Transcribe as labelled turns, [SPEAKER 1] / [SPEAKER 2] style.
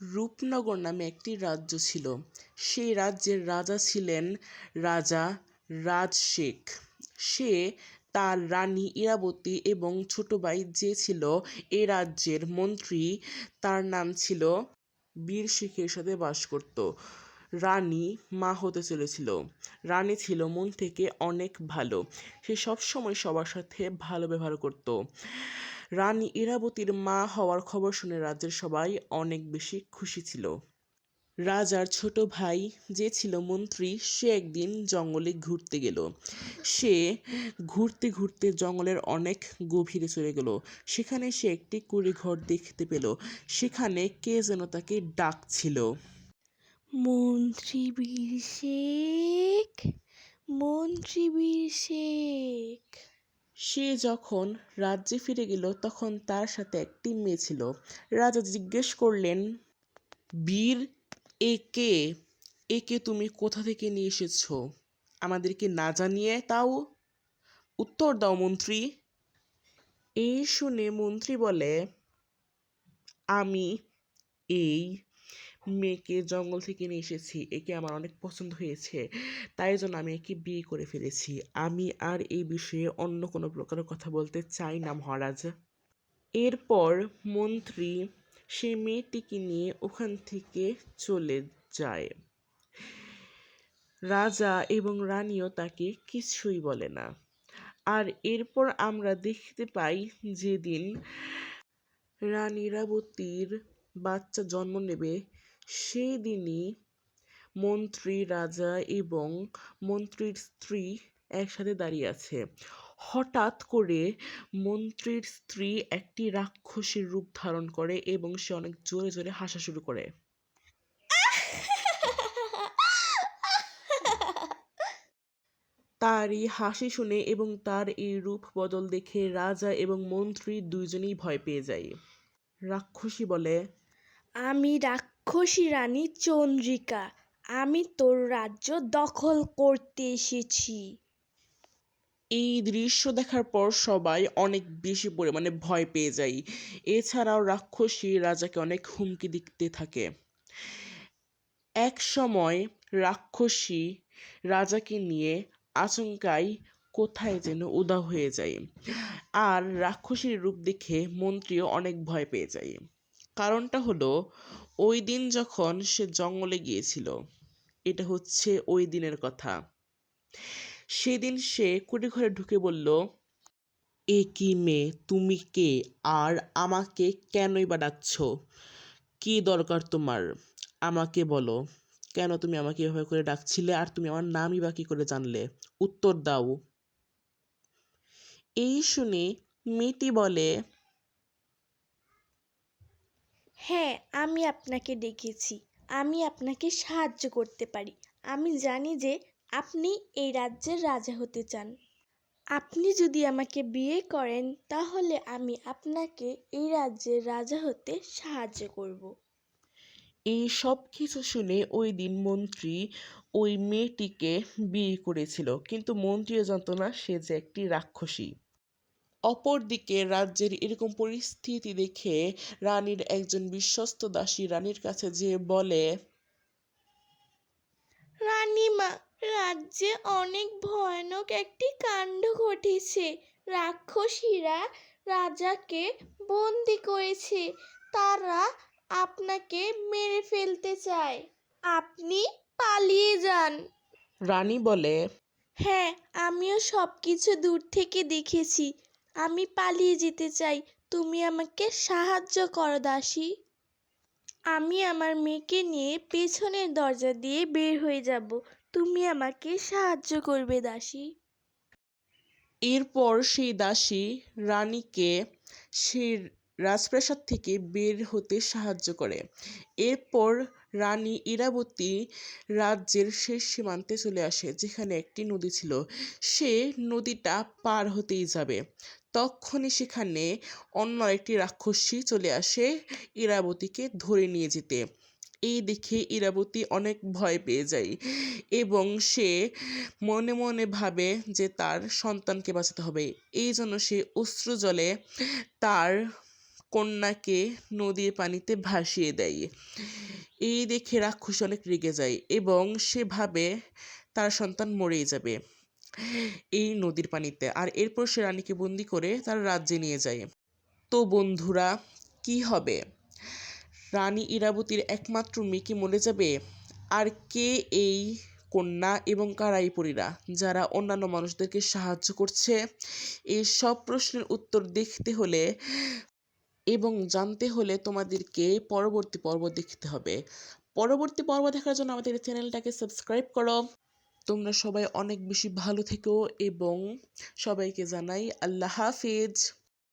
[SPEAKER 1] রূপনগর নামে একটি রাজ্য ছিল। সেই রাজ্যের রাজা ছিলেন রাজা রাজশেখ। সে, তার রানী ইরাবতী এবং ছোট ভাই যে ছিল এ রাজ্যের মন্ত্রী, তার নাম ছিল বীর শেখের সাথে বাস করত। রানী মা হতে চলেছিল। রানী ছিল মন থেকে অনেক ভালো। সে সবসময় সবার সাথে ভালো ব্যবহার করত। রানী ইরাবতীর মা হওয়ার খবর শুনে রাজ্যের সবাই অনেক বেশি খুশি ছিল। রাজার ছোট ভাই, যে ছিল মন্ত্রী, সে একদিন জঙ্গলে ঘুরতে গেল। সে ঘুরতে ঘুরতে জঙ্গলের অনেক গভীরে চলে গেল। সেখানে সে একটি কুড়ি ঘর দেখতে পেল। সেখানে কে যেন তাকে ডাকছিল।
[SPEAKER 2] মন্ত্রী বীর শেখ মন্ত্রী বীর শেখ
[SPEAKER 1] সে যখন রাজ্যে ফিরে গেল, তখন তার সাথে একটি মেয়ে ছিল। রাজা জিজ্ঞেস করলেন, বীর একে একে তুমি কোথা থেকে নিয়ে এসেছ? আমাদেরকে না জানিয়ে তাও উত্তর দাও মন্ত্রী। এই শুনে মন্ত্রী বলে, আমি এই মেয়েকে জঙ্গল থেকে নিয়ে এসেছি। একে আমার অনেক পছন্দ হয়েছে। তাই জন্য আমি একে বিয়ে করে ফেলেছি। আমি আর এই বিষয়ে অন্য কোনো প্রকার কথা বলতে চাই না, মহারাজ। এরপর মন্ত্রী সেই মেয়েটিকে নিয়ে ওখান থেকে চলে যায়। রাজা এবং রানীও তাকে কিছুই বলে না। আর এরপর আমরা দেখতে পাই যেদিন রানী ইরাবতীর বাচ্চা জন্ম নেবে সেই দিনই মন্ত্রী, রাজা এবং মন্ত্রীর স্ত্রী একসাথে দাঁড়িয়ে আছে। হঠাৎ করে মন্ত্রীর স্ত্রী একটি রাক্ষসীর রূপ ধারণ করে এবং সে অনেক জোরে জোরে হাসা শুরু করে। তার এই হাসি শুনে এবং তার এই রূপ বদল দেখে রাজা এবং মন্ত্রী দুইজনেই ভয় পেয়ে যায়। রাক্ষসী বলে,
[SPEAKER 2] আমি রাক্ষসী রানী চন্দ্রিকা, আমি তোর রাজ্য দখল করতে এসেছি।
[SPEAKER 1] এই দৃশ্য দেখার পর সবাই অনেক বেশি পরিমাণে ভয় পেয়ে যায়। এছাড়াও রাক্ষসী রাজাকে অনেক হুমকি দিতে থাকে। এক সময় রাক্ষসী রাজাকে নিয়ে আচমকাই কোথায় যেন উধাও হয়ে যায়। আর রাক্ষসীর রূপ দেখে মন্ত্রীও অনেক ভয় পেয়ে যায়। কারণটা হলো ওই দিন যখন সে জঙ্গলে গিয়েছিল, এটা হচ্ছে ওই দিনের কথা। সেদিন সে কুড়ি ঘরে ঢুকে বলল, এ কি মেয়ে, তুমি কে? আর আমাকে কেনই বা ডাকছ? কি দরকার তোমার? আমাকে বলো। কেন তুমি আমাকে এভাবে করে ডাকছিলে? আর তুমি আমার নামই বা কি করে জানলে? উত্তর দাও। এই শুনে মেয়েটি বলে
[SPEAKER 2] হ্যাঁ আমি আপনাকে ডেকেছি। আমি আপনাকে সাহায্য করতে পারি। আমি জানি যে আপনি এই রাজ্যের রাজা হতে চান। আপনি যদি আমাকে বিয়ে করেন, তাহলে আমি আপনাকে এই রাজ্যের রাজা হতে সাহায্য করব।
[SPEAKER 1] এই সব কিছু শুনে ওই দিন মন্ত্রী ওই মেয়েটিকে বিয়ে করেছিল। কিন্তু মন্ত্রীও জানতো না সে যে একটি রাক্ষসী। অপরদিকে রাজ্যের এরকম পরিস্থিতি দেখে রানীর একজন বিশ্বস্ত দাসী রানীর কাছে যেয়ে বলে
[SPEAKER 2] রানীমা রাজ্যে অনেক ভয়ানক একটি কাণ্ড ঘটেছে। রাক্ষসীরা রাজাকে বন্দি করেছে। তারা আপনাকে মেরে ফেলতে চায়। আপনি পালিয়ে যান।
[SPEAKER 1] রানী বলে
[SPEAKER 2] হ্যাঁ আমিও সব কিছু দূর থেকে দেখেছি। আমি পালিয়ে যেতে চাই। তুমি আমাকে সাহায্য করো, দাসী। আমি আমার মেয়েকে নিয়ে পেছনের দরজা দিয়ে বের হয়ে যাব। তুমি আমাকে সাহায্য করবে, দাসী।
[SPEAKER 1] এরপর সেই দাসী রানীকে সেই রাজপ্রাসাদ থেকে বের হতে সাহায্য করে। এরপর রানী ইরাবতী রাজ্যের শেষ সীমান্তে চলে আসে, যেখানে একটি নদী ছিল। সে নদীটা পার হতেই যাবে। তখনই সেখানে অন্য একটি রাক্ষসী চলে আসে ইরাবতীকে ধরে নিয়ে যেতে। এই দেখে ইরাবতী অনেক ভয় পেয়ে যায় এবং সে মনে মনে ভাবে যে তার সন্তানকে বাঁচাতে হবে। এই জন্য সে অশ্রু জলে তার কন্যাকে নদীর পানিতে ভাসিয়ে দেয়। এই দেখে রাক্ষস অনেক রেগে যায় এবং সে ভাবে তার সন্তান মরেই যাবে। এই নদীর পানিতে। আর এরপর সে রানীকে বন্দি করে তার রাজ্যে নিয়ে যায়। তো বন্ধুরা, কি হবে? রানী ইরাবতীর একমাত্র মেয়ে কি মরে যাবে। আর কে এই কন্যা এবং কারাই পরীরা যারা অন্যান্য মানুষদেরকে সাহায্য করছে এই সব প্রশ্নের উত্তর দেখতে হলে এবং জানতে হলে তোমাদেরকে পরবর্তী পর্ব দেখতে হবে। পরবর্তী পর্ব দেখার জন্য আমাদের চ্যানেলটাকে সাবস্ক্রাইব করো। তোমরা সবাই অনেক বেশি ভালো থেকো এবং সবাইকে জানাই আল্লাহ হাফিজ।